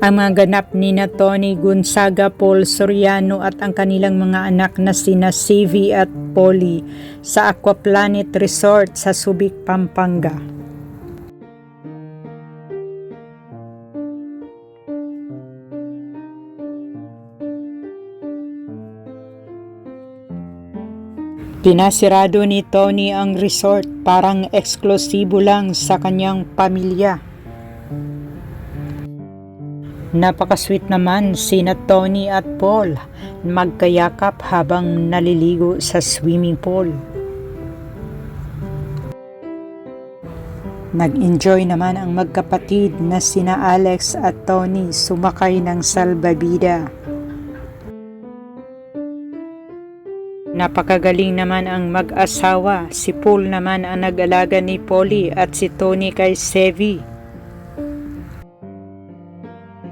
Ang mga ganap ni na Tony Gonzaga, Paul Soriano at ang kanilang mga anak na sina Sivi at Polly sa Aquaplanet Resort sa Subic, Pampanga. Pinasirado ni Tony ang resort parang eksklusibo lang sa kanyang pamilya. Napakasweet naman sina Tony at Paul magkayakap habang naliligo sa swimming pool. Nag-enjoy naman ang magkapatid na sina Alex at Tony sumakay ng salbabida. Napakagaling naman ang mag-asawa. Si Paul naman ang nag-alaga ni Polly at si Tony kay Sevi.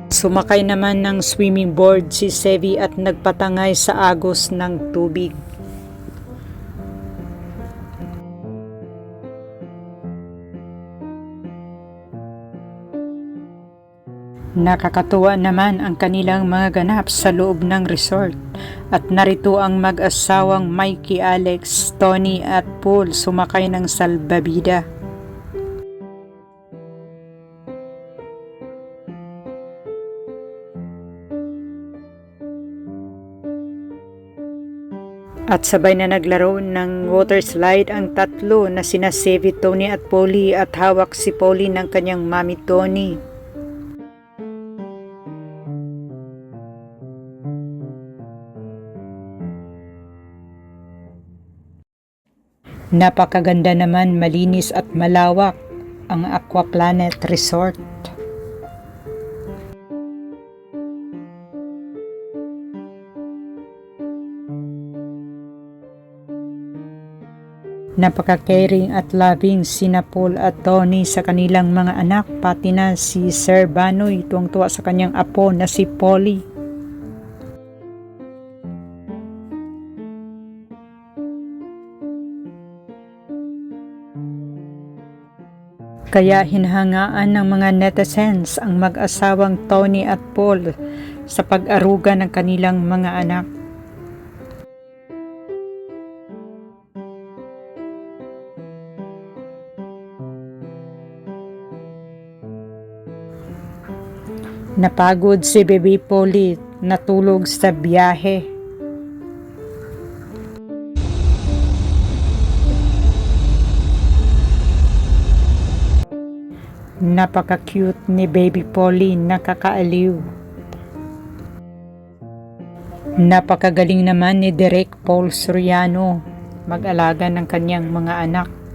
Sumakay naman ng swimming board si Sevi at nagpatangay sa agos ng tubig. Nakakatuwa naman ang kanilang mga ganap sa loob ng resort at narito ang mag-asawang Mikey Alex, Tony at Paul sumakay ng salbabida. At sabay na naglaro ng water slide ang tatlo na sina Sevi, Tony at Polly at hawak si Polly ng kanyang mami Tony. Napakaganda naman, malinis at malawak ang Aquaplanet Resort. Napaka-caring at loving sina Paul at Tony sa kanilang mga anak pati na si Sir Banoy tuwang-tuwa sa kanyang apo na si Polly. Kaya hinahangaan ng mga netizens ang mag-asawang Tony at Paul sa pag-aruga ng kanilang mga anak. Napagod si Baby Polly, natulog sa biyahe. Napaka-cute ni Baby Polly, nakakaaliw. Napakagaling naman ni Derek Paul Soriano mag-alaga ng kanyang mga anak.